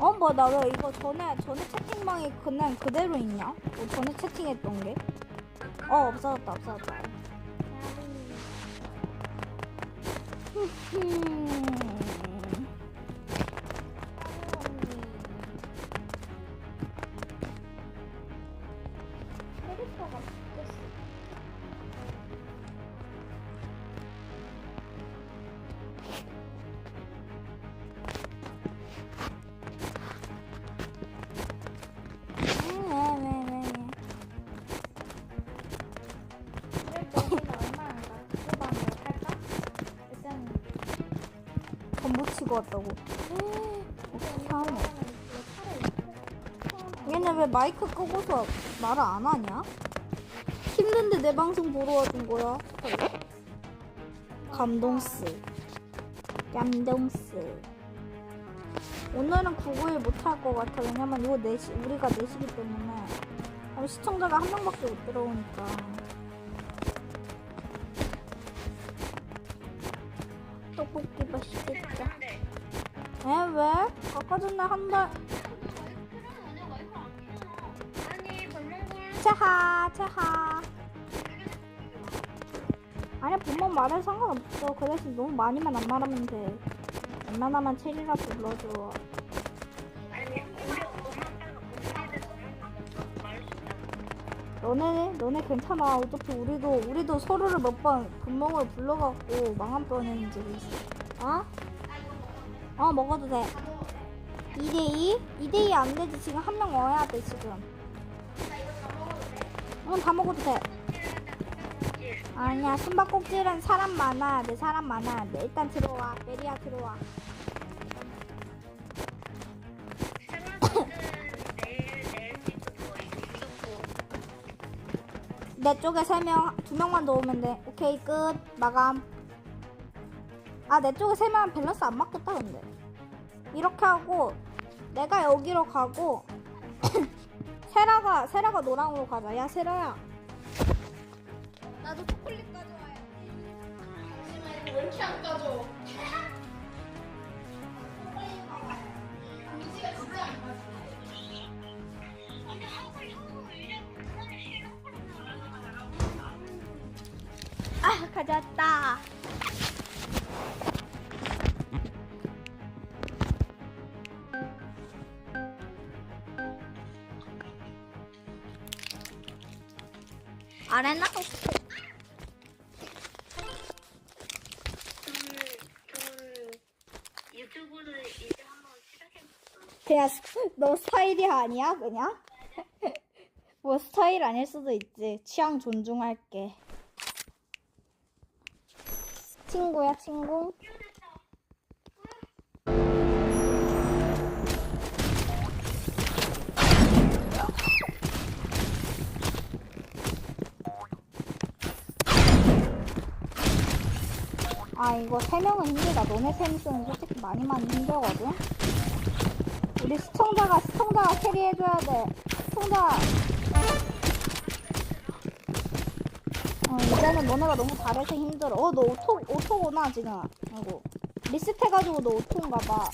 어, 뭐, 나 왜 이거 전에, 전에 채팅방이 그냥 그대로 있냐? 뭐 전에 채팅했던 게? 어, 없어졌다, 없어졌다. 흠. 왔다고. 어떻게 하노? 얘는 왜 마이크 끄고서 말을 안 하냐? 힘든데 내 방송 보러 와준 거야. 감동스. 감동스. 오늘은 구글 못할 것 같아. 왜냐면 이거 내시, 우리가 내시기 때문에. 시청자가 한 명밖에 못 들어오니까. 에, 왜? 아까 전에 한 달. 아니 벌렁벌 차하, 차하. 아니, 본번 말해 상관없어. 그 대신 너무 많이만 안 말하면 돼. 웬만하면 체리라 불러줘. 말할 너네, 너네 괜찮아. 어차피 우리도, 우리도 서로를 몇 번 분몽을 불러갖고 망한 뻔했는 적이 있어. 어? 어, 먹어도 돼. 2대2? 2대2 안 되지. 지금 한명 넣어야 돼, 지금. 응, 다 먹어도 돼. 아니야, 숨바꼭질은 사람 많아야 돼. 사람 많아야 돼. 일단 들어와. 메리야, 들어와. 내 쪽에 세 명, 두 명만 더 오면 돼. 오케이, 끝. 마감. 아, 내 쪽에 세 명은 밸런스 안 맞겠다, 근데. 이렇게 하고, 내가 여기로 가고, 세라가, 세라가 노랑으로 가자. 야, 세라야. 나도 초콜릿 가져와야 잠시만 이거 왜 이렇게 안 나가잖아 아, 가져왔다. 한번 시작해봤어요 그냥 스- 너 스타일이 아니야, 그냥? 뭐 스타일 아닐 수도 있지. 취향 존중할게. 친구야, 친구? 아, 이거 세 명은 힘들다. 너네 셈 쓰는 솔직히 많이 많이 힘들거든? 우리 시청자가 시청자가 캐리해줘야 돼. 시청자. 어 이제는 너네가 너무 잘해서 힘들어. 어너 오토 오토구나 지금. 아이고 리셋해가지고 너 오토인가 봐.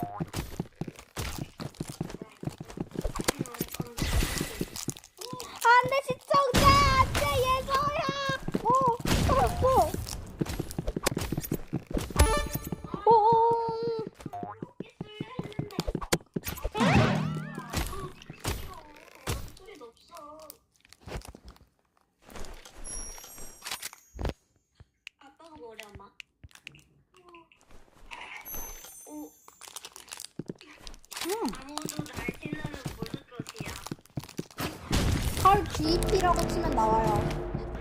헐 GP라고 치면 나와요.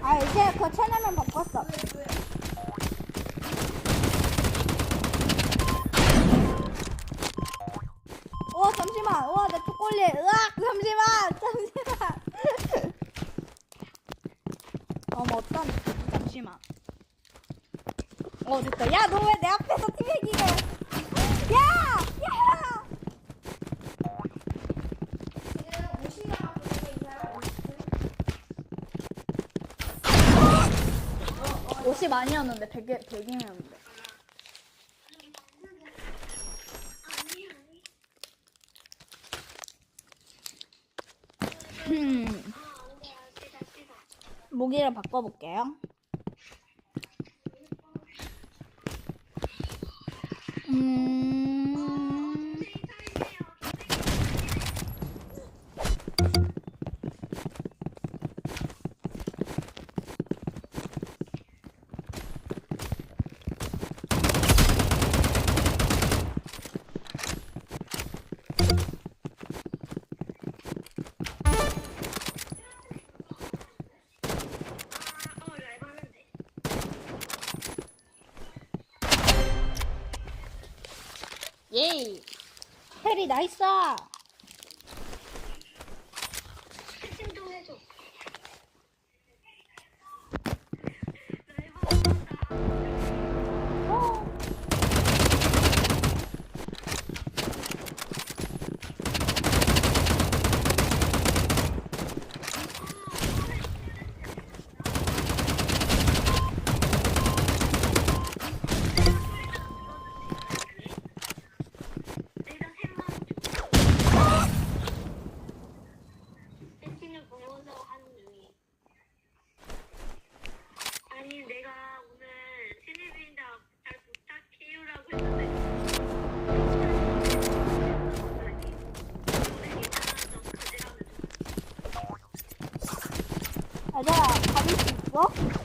아 이제 그 채널명 바꿨어. 어 잠시만. 우와 내 초콜릿. 으악 잠시만. 잠시만. 어머 어떤 잠시만. 어 됐다. 야 너 왜 내 앞에서? 야! 야! 50 아니었는데 100, 100이면 음. 모기를 바꿔볼게요. 음. 예이. 해리 나이스. 중. 얘들아, 받을 수 있어?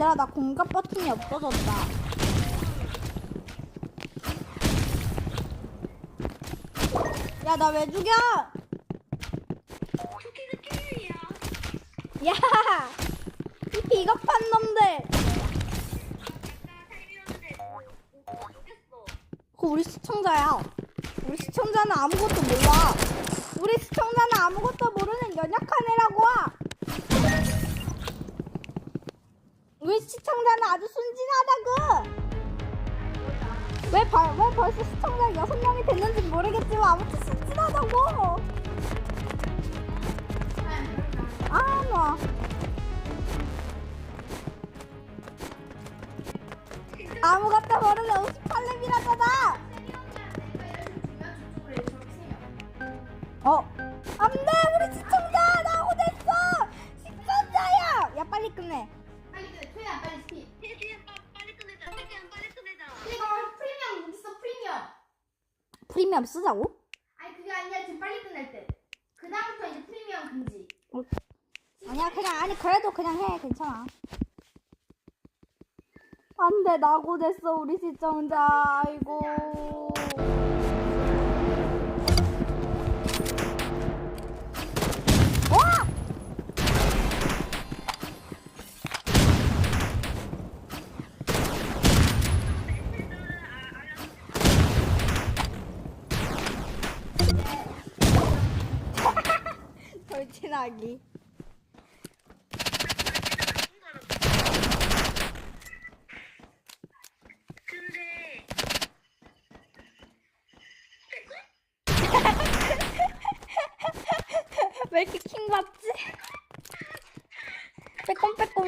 얘들아, 나 공급 버튼이 없어졌다. 야, 나 왜 죽여? 야! 이 비겁한 놈들! 그거 우리 시청자야. 우리 시청자는 아무것도 몰라. 우리 시청자는 아무것도 모르는 연약한 애라고. 시청자는 아주 순진하다고. 왜, 벌, 왜 벌써 시청자 여섯 명이 됐는지 모르겠지만 아무튼 순진하다고. 아, 뭐. 아무것도 모르는 58렙이라잖아. 프리미엄 쓰자고? 아니 그게 아니라 지금 빨리 끝낼 때그 다음부터 이제 프리미엄 금지 어, 아니야, 그냥, 아니, 그래도 그냥 해. 괜찮아. 안 돼, 나고 됐어, 우리 시청자. 아이고.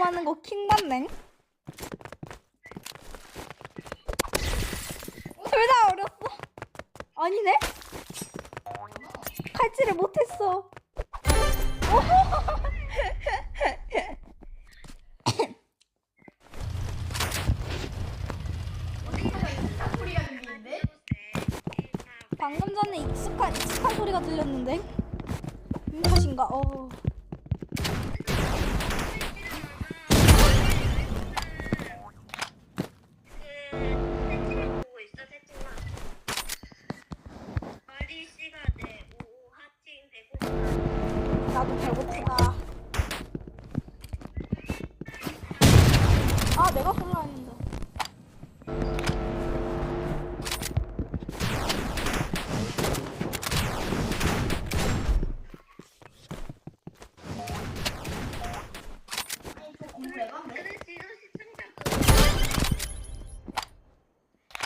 하는 거킹 받네? 둘 다 어렸어. 아니네? 칼질을 못했어. 방금 전에 익숙한, 익숙한 소리가 들렸는데? 음, 탓인가? 어. 배고프다. 아, 내가 했는데.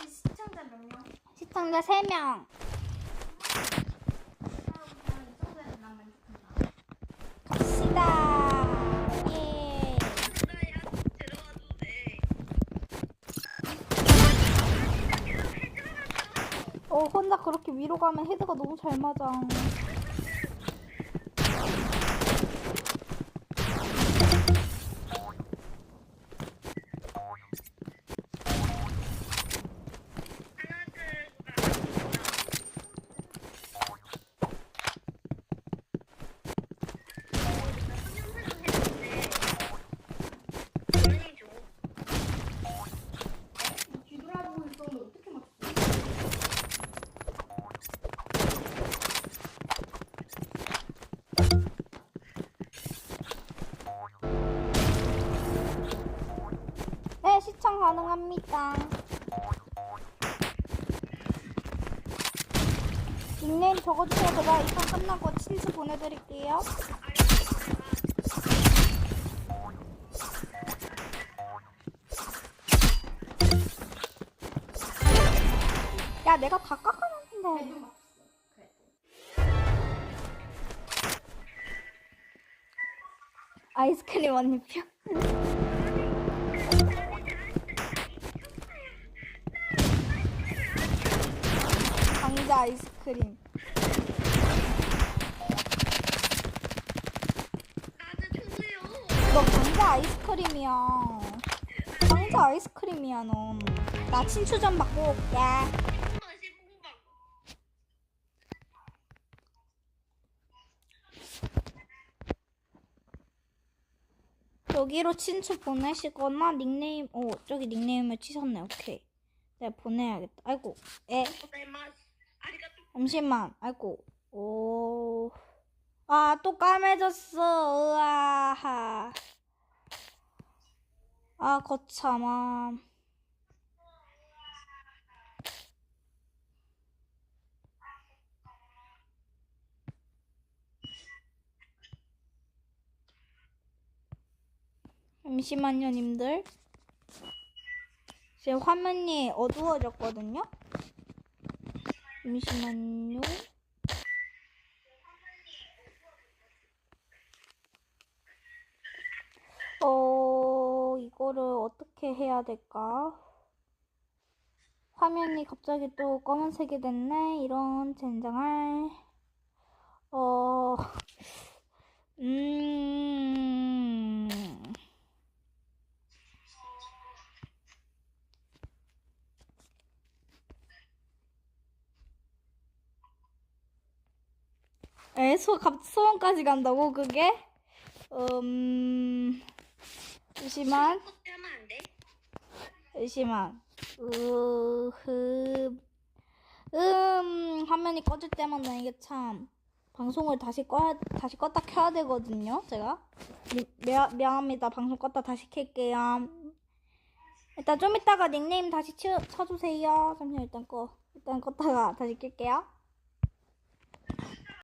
시청자 몇 명? 시청자 3명. 혼자 그렇게 위로 가면 헤드가 너무 잘 맞아. 가능합니다. 닉네임 적어주세요. 제가 이판 끝나고 친수 보내드릴게요. 야, 내가 다 깎아놨는데. 아이스크림 언니 표. 아이스크림. 너 강자 아이스크림이야. 강자 아이스크림이야, 넌. 나 친추 좀 받고 올게. 여기로 친추 보내시거나 닉네임, 오, 저기 닉네임을 치셨네. 오케이. 내가 보내야겠다. 아이고, 에, 고자이마스. 아리가또. 잠시만. 아이고, 오. 아, 또 까매졌어. 으아. 아, 거참아. 잠시만요, 님들. 지금 화면이 어두워졌거든요? 잠시만요. 어, 이거를 어떻게 해야 될까? 화면이 갑자기 또 검은색이 됐네. 이런 젠장할. 어, 음. 에, 소, 갑, 소원까지 간다고, 그게? 음, 잠시만? 잠시만. 으 흠. 음, 화면이 꺼질 때마다 이게 참, 방송을 다시 꺼야, 다시 껐다 켜야 되거든요, 제가. 미, 미, 미안합니다. 방송 껐다 다시 켤게요. 일단 좀 이따가 닉네임 다시 치, 쳐주세요. 잠시만, 일단 꺼. 일단 껐다가 다시 켤게요.